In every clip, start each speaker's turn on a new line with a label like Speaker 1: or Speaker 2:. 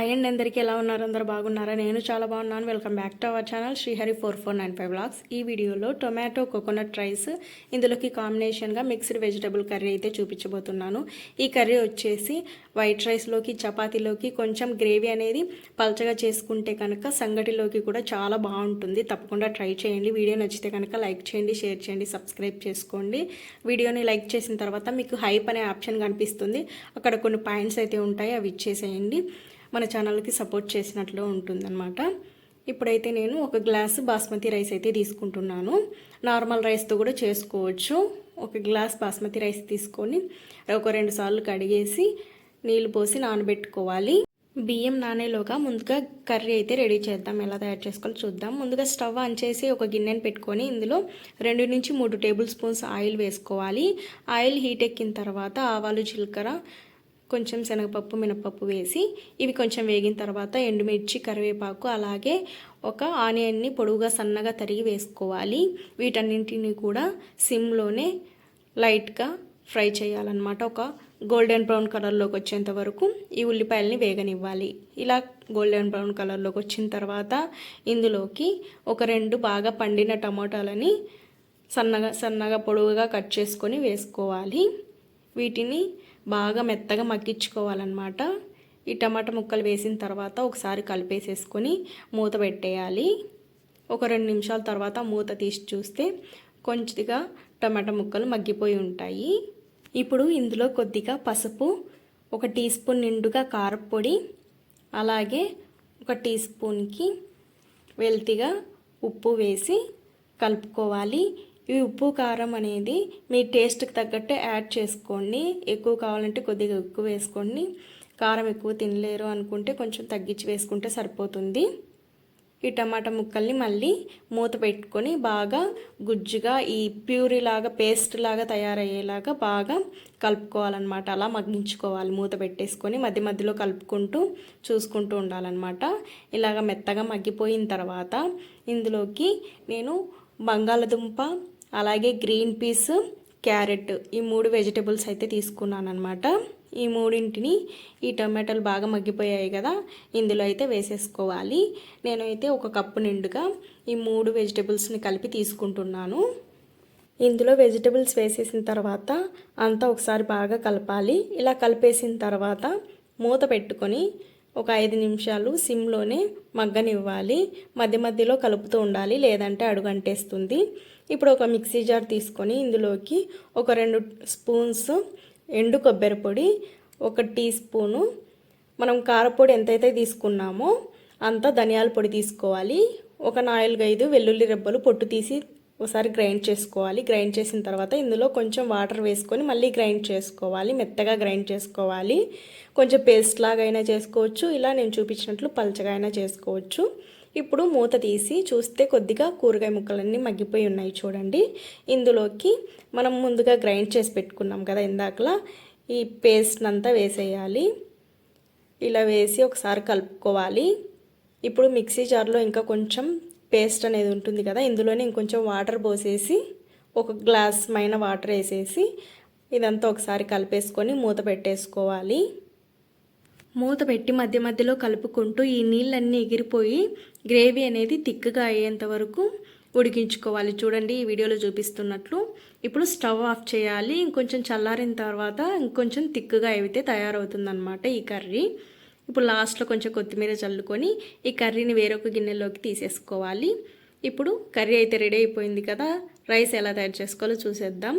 Speaker 1: Hi and అందరికీ ఎలా ఉన్నారు? అందరు బాగున్నారా? నేను చాలా బాగున్నాను. Welcome back to our channel Srihari four four nine five blogs ఈ వీడియోలో టొమాటో కోకోనట్ రైస్ ఇందులోకి కాంబినేషన్గా మిక్స్డ్ వెజిటబుల్ కర్రీ అయితే చూపించబోతున్నాను. ఈ కర్రీ వచ్చేసి వైట్ రైస్లోకి చపాతీలోకి కొంచెం గ్రేవీ అనేది పల్చగా చేసుకుంటే కనుక సంగటిలోకి కూడా చాలా బాగుంటుంది. తప్పకుండా ట్రై చేయండి. వీడియో నచ్చితే కనుక లైక్ చేయండి షేర్ చేయండి సబ్స్క్రైబ్ చేసుకోండి. వీడియోని లైక్ చేసిన తర్వాత మీకు హైప్ అనే ఆప్షన్ కనిపిస్తుంది. అక్కడ కొన్ని పాయింట్స్ అయితే ఉంటాయి అవి ఇచ్చేసేయండి. మన ఛానల్కి సపోర్ట్ చేసినట్లు ఉంటుందన్నమాట. ఇప్పుడైతే నేను ఒక గ్లాసు బాస్మతి రైస్ అయితే తీసుకుంటున్నాను. నార్మల్ రైస్తో కూడా చేసుకోవచ్చు. ఒక గ్లాస్ బాస్మతి రైస్ తీసుకొని ఒక రెండు సార్లు కడిగేసి నీళ్ళు పోసి నానబెట్టుకోవాలి. బియ్యం నానేలోగా ముందుగా కర్రీ అయితే రెడీ చేద్దాం. ఎలా తయారు చేసుకోవాలో చూద్దాం. ముందుగా స్టవ్ ఆన్ చేసి ఒక గిన్నెని పెట్టుకొని ఇందులో రెండు నుంచి మూడు టేబుల్ స్పూన్స్ ఆయిల్ వేసుకోవాలి. ఆయిల్ హీట్ ఎక్కిన తర్వాత ఆవాలు జీలకర్ర కొంచెం శనగపప్పు మినపప్పు వేసి ఇవి కొంచెం వేగిన తర్వాత ఎండుమిర్చి కరివేపాకు అలాగే ఒక ఆనియన్ని పొడువుగా సన్నగా తరిగి వేసుకోవాలి. వీటన్నింటిని కూడా సిమ్లోనే లైట్గా ఫ్రై చేయాలన్నమాట. ఒక గోల్డెన్ బ్రౌన్ కలర్లోకి వచ్చేంత వరకు ఈ ఉల్లిపాయలని వేగనివ్వాలి. ఇలా గోల్డెన్ బ్రౌన్ కలర్లోకి వచ్చిన తర్వాత ఇందులోకి ఒక రెండు బాగా పండిన టమాటాలని సన్నగా సన్నగా పొడవుగా కట్ చేసుకొని వేసుకోవాలి. వీటిని బాగా మెత్తగా మగ్గించుకోవాలన్నమాట. ఈ టమాటా ముక్కలు వేసిన తర్వాత ఒకసారి కలిపేసేసుకొని మూత పెట్టేయాలి. ఒక రెండు నిమిషాల తర్వాత మూత తీసి చూస్తే కొంచెంగా టమాటా ముక్కలు మగ్గిపోయి ఉంటాయి. ఇప్పుడు ఇందులో కొద్దిగా పసుపు ఒక టీ స్పూన్ నిండుగా కారపొడి అలాగే ఒక టీ స్పూన్కి వెల్తిగా ఉప్పు వేసి కలుపుకోవాలి. ఈ ఉప్పు కారం అనేది మీ టేస్ట్కి తగ్గట్టు యాడ్ చేసుకోండి. ఎక్కువ కావాలంటే కొద్దిగా ఎక్కువ వేసుకోండి. కారం ఎక్కువ తినలేరు అనుకుంటే కొంచెం తగ్గించి వేసుకుంటే సరిపోతుంది. ఈ టమాటా ముక్కల్ని మళ్ళీ మూత పెట్టుకొని బాగా గుజ్జుగా ఈ ప్యూరీలాగా పేస్ట్ లాగా తయారయ్యేలాగా బాగా కలుపుకోవాలన్నమాట. అలా మగ్గించుకోవాలి. మూత పెట్టేసుకొని మధ్య మధ్యలో కలుపుకుంటూ చూసుకుంటూ ఉండాలన్నమాట. ఇలాగ మెత్తగా మగ్గిపోయిన తర్వాత ఇందులోకి నేను బంగాళదుంప అలాగే గ్రీన్ పీస్ క్యారెట్ ఈ మూడు వెజిటబుల్స్ అయితే తీసుకున్నాను అనమాట ఈ మూడింటిని ఈ టొమాటోలు బాగా మగ్గిపోయాయి కదా ఇందులో అయితే వేసేసుకోవాలి. నేనైతే ఒక కప్పు నిండుగా ఈ మూడు వెజిటబుల్స్ని కలిపి తీసుకుంటున్నాను. ఇందులో వెజిటబుల్స్ వేసేసిన తర్వాత అంతా ఒకసారి బాగా కలపాలి. ఇలా కలిపేసిన తర్వాత మూత పెట్టుకొని ఒక ఐదు నిమిషాలు సిమ్లోనే మగ్గనివ్వాలి. మధ్య మధ్యలో కలుపుతూ ఉండాలి లేదంటే అడుగంటేస్తుంది. ఇప్పుడు ఒక మిక్సీ జార్ తీసుకొని ఇందులోకి ఒక రెండు స్పూన్స్ ఎండు కొబ్బరి పొడి ఒక టీ స్పూను. మనం కారపొడి ఎంతైతే తీసుకున్నామో అంత ధనియాల పొడి తీసుకోవాలి. ఒక నాలుగైదు వెల్లుల్లి రెబ్బలు పొట్టు తీసి ఒకసారి గ్రైండ్ చేసుకోవాలి. గ్రైండ్ చేసిన తర్వాత ఇందులో కొంచెం వాటర్ వేసుకొని మళ్ళీ గ్రైండ్ చేసుకోవాలి. మెత్తగా గ్రైండ్ చేసుకోవాలి. కొంచెం పేస్ట్ లాగా అయినా చేసుకోవచ్చు. ఇలా నేను చూపించినట్లు పలచగా అయినా చేసుకోవచ్చు. ఇప్పుడు మూత తీసి చూస్తే కొద్దిగా కూరగాయ ముక్కలన్నీ మగ్గిపోయి ఉన్నాయి చూడండి. ఇందులోకి మనం ముందుగా గ్రైండ్ చేసి పెట్టుకున్నాం కదా ఇందాకలా. ఈ పేస్ట్ అంతా వేసేయాలి. ఇలా వేసి ఒకసారి కలుపుకోవాలి. ఇప్పుడు మిక్సీ జార్లో ఇంకా కొంచెం పేస్ట్ అనేది ఉంటుంది కదా ఇందులోనే ఇంకొంచెం వాటర్ పోసేసి ఒక గ్లాస్ మైన వాటర్ వేసేసి ఇదంతా ఒకసారి కలిపేసుకొని మూత పెట్టేసుకోవాలి. మూత పెట్టి మధ్య మధ్యలో కలుపుకుంటూ ఈ నీళ్ళన్నీ ఎగిరిపోయి గ్రేవీ అనేది తిక్కగా అయ్యేంత వరకు ఉడికించుకోవాలి. చూడండి ఈ వీడియోలో చూపిస్తున్నట్లు. ఇప్పుడు స్టవ్ ఆఫ్ చేయాలి. ఇంకొంచెం చల్లారిన తర్వాత ఇంకొంచెం తిక్కుగా అయితే తయారవుతుందన్నమాట ఈ కర్రీ. ఇప్పుడు లాస్ట్లో కొంచెం కొత్తిమీర చల్లుకొని ఈ కర్రీని వేరొక గిన్నెలోకి తీసేసుకోవాలి. ఇప్పుడు కర్రీ అయితే రెడీ అయిపోయింది కదా రైస్ ఎలా తయారు చేసుకోవాలో చూసేద్దాం.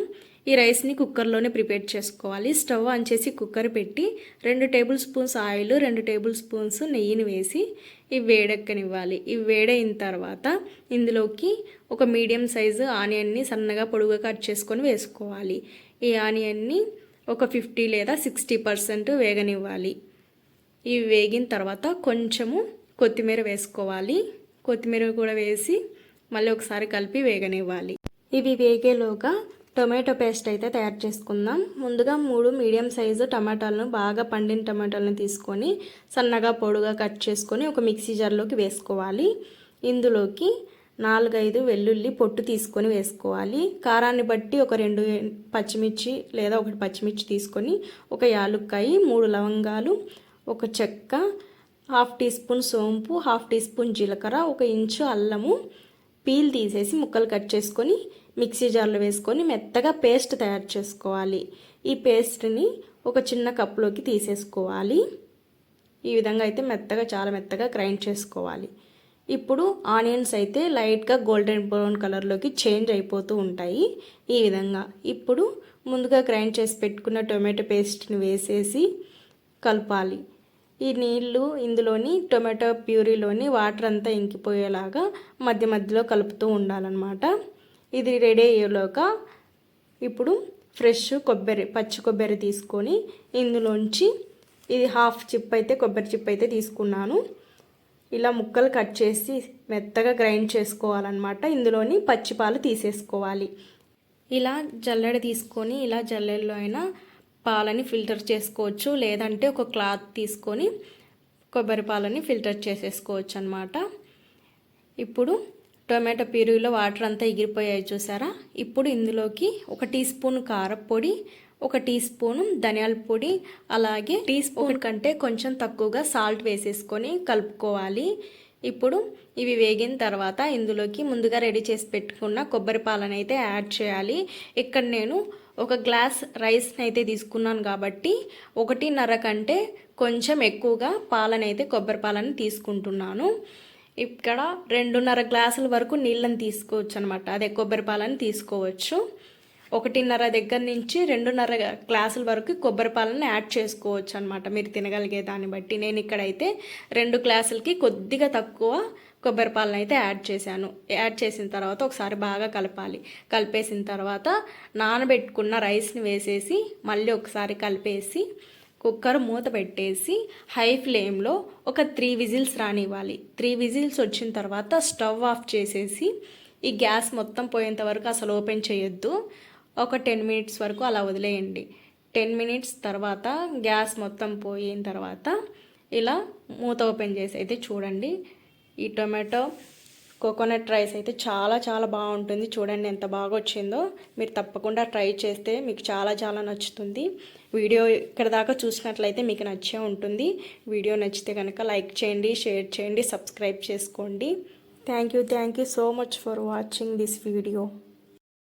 Speaker 1: ఈ రైస్ని కుక్కర్లోనే ప్రిపేర్ చేసుకోవాలి. స్టవ్ ఆన్ చేసి కుక్కర్ పెట్టి రెండు టేబుల్ స్పూన్స్ ఆయిల్ రెండు టేబుల్ స్పూన్స్ నెయ్యిని వేసి ఇవి వేడెక్కనివ్వాలి. ఇవి వేడైన తర్వాత ఇందులోకి ఒక మీడియం సైజు ఆనియన్ని సన్నగా పొడుగుగా కట్ చేసుకొని వేసుకోవాలి. ఈ ఆనియన్ని ఒక ఫిఫ్టీ లేదా సిక్స్టీ పర్సెంట్ వేగనివ్వాలి. ఇవి వేగిన తర్వాత కొంచెము కొత్తిమీర వేసుకోవాలి. కొత్తిమీర కూడా వేసి మళ్ళీ ఒకసారి కలిపి వేగనివ్వాలి. ఇవి వేగేలోగా టొమాటో పేస్ట్ అయితే తయారు చేసుకుందాం. ముందుగా మూడు మీడియం సైజు టమాటాలను బాగా పండిన టమాటాలను తీసుకొని సన్నగా పొడుగా కట్ చేసుకొని ఒక మిక్సీ జార్లోకి వేసుకోవాలి. ఇందులోకి నాలుగైదు వెల్లుల్లి పొట్టు తీసుకొని వేసుకోవాలి. కారాన్ని బట్టి ఒక రెండు పచ్చిమిర్చి లేదా ఒకటి పచ్చిమిర్చి తీసుకొని ఒక యాలుక్కాయి మూడు లవంగాలు ఒక చెక్క హాఫ్ టీ స్పూన్ సోంపు హాఫ్ టీ స్పూన్ జీలకర్ర ఒక ఇంచు అల్లము పీల్ తీసేసి ముక్కలు కట్ చేసుకొని మిక్సీ జార్లో వేసుకొని మెత్తగా పేస్ట్ తయారు చేసుకోవాలి. ఈ పేస్ట్ని ఒక చిన్న కప్లోకి తీసేసుకోవాలి. ఈ విధంగా అయితే మెత్తగా చాలా మెత్తగా గ్రైండ్ చేసుకోవాలి. ఇప్పుడు ఆనియన్స్ అయితే లైట్గా గోల్డెన్ బ్రౌన్ కలర్లోకి చేంజ్ అయిపోతూ ఉంటాయి. ఈ విధంగా ఇప్పుడు ముందుగా గ్రైండ్ చేసి పెట్టుకున్న టొమాటో పేస్ట్ని వేసేసి కలపాలి. ఈ నీళ్ళు ఇందులోని టొమాటో ప్యూరీలోని వాటర్ అంతా ఇంకిపోయేలాగా మధ్య మధ్యలో కలుపుతూ ఉండాలన్నమాట. ఇది రెడీ అయ్యేలోగా ఇప్పుడు ఫ్రెష్ కొబ్బరి పచ్చి కొబ్బరి తీసుకొని ఇందులోంచి ఇది హాఫ్ చిప్ అయితే కొబ్బరి చిప్ అయితే తీసుకున్నాను. ఇలా ముక్కలు కట్ చేసి మెత్తగా గ్రైండ్ చేసుకోవాలన్నమాట. ఇందులోని పచ్చిపాలు తీసేసుకోవాలి. ఇలా జల్లెడ తీసుకొని ఇలా జల్లెడలో అయినా పాలని ఫిల్టర్ చేసుకోవచ్చు లేదంటే ఒక క్లాత్ తీసుకొని కొబ్బరి పాలని ఫిల్టర్ చేసేసుకోవచ్చు అనమాట ఇప్పుడు టొమాటో ప్యూరీలో వాటర్ అంతా ఎగిరిపోయాయి చూసారా? ఇప్పుడు ఇందులోకి ఒక టీ స్పూన్ కారపొడి ఒక టీ స్పూన్ ధనియాల పొడి అలాగే టీ స్పూన్ కంటే కొంచెం తక్కువగా సాల్ట్ వేసేసుకొని కలుపుకోవాలి. ఇప్పుడు ఇవి వేగిన తర్వాత ఇందులోకి ముందుగా రెడీ చేసి పెట్టుకున్న కొబ్బరి పాలనైతే యాడ్ చేయాలి. ఇక్కడ నేను ఒక గ్లాస్ రైస్ని అయితే తీసుకున్నాను కాబట్టి ఒకటిన్నర కంటే కొంచెం ఎక్కువగా పాలనైతే కొబ్బరి పాలను తీసుకుంటున్నాను. ఇక్కడ రెండున్నర గ్లాసుల వరకు నీళ్ళని తీసుకోవచ్చు అనమాట అదే కొబ్బరి పాలను తీసుకోవచ్చు. ఒకటిన్నర దగ్గర నుంచి రెండున్నర గ్లాసుల వరకు కొబ్బరి పాలను యాడ్ చేసుకోవచ్చు అనమాట మీరు తినగలిగే దాన్ని బట్టి. నేను ఇక్కడైతే రెండు గ్లాసులకి కొద్దిగా తక్కువ కొబ్బరి పాలను అయితే యాడ్ చేశాను. యాడ్ చేసిన తర్వాత ఒకసారి బాగా కలపాలి. కలిపేసిన తర్వాత నానబెట్టుకున్న రైస్ని వేసేసి మళ్ళీ ఒకసారి కలిపేసి కుక్కర్ మూత పెట్టేసి హై ఫ్లేమ్లో ఒక త్రీ విజిల్స్ రానివ్వాలి. త్రీ విజిల్స్ వచ్చిన తర్వాత స్టవ్ ఆఫ్ చేసేసి ఈ గ్యాస్ మొత్తం పోయేంత వరకు అసలు ఓపెన్ చేయొద్దు. ఒక టెన్ మినిట్స్ వరకు అలా వదిలేయండి. టెన్ మినిట్స్ తర్వాత గ్యాస్ మొత్తం పోయిన తర్వాత ఇలా మూత ఓపెన్ చేసి అయితే చూడండి. ఈ టొమాటో కోకోనట్ రైస్ అయితే చాలా చాలా బాగుంటుంది. చూడండి ఎంత బాగా వచ్చిందో. మీరు తప్పకుండా ట్రై చేస్తే మీకు చాలా చాలా నచ్చుతుంది. వీడియో ఇక్కడ దాకా చూసినట్లయితే మీకు నచ్చే ఉంటుంది. వీడియో నచ్చితే కనుక లైక్ చేయండి షేర్ చేయండి సబ్స్క్రైబ్ చేసుకోండి. Thank you thank you so much for watching this video.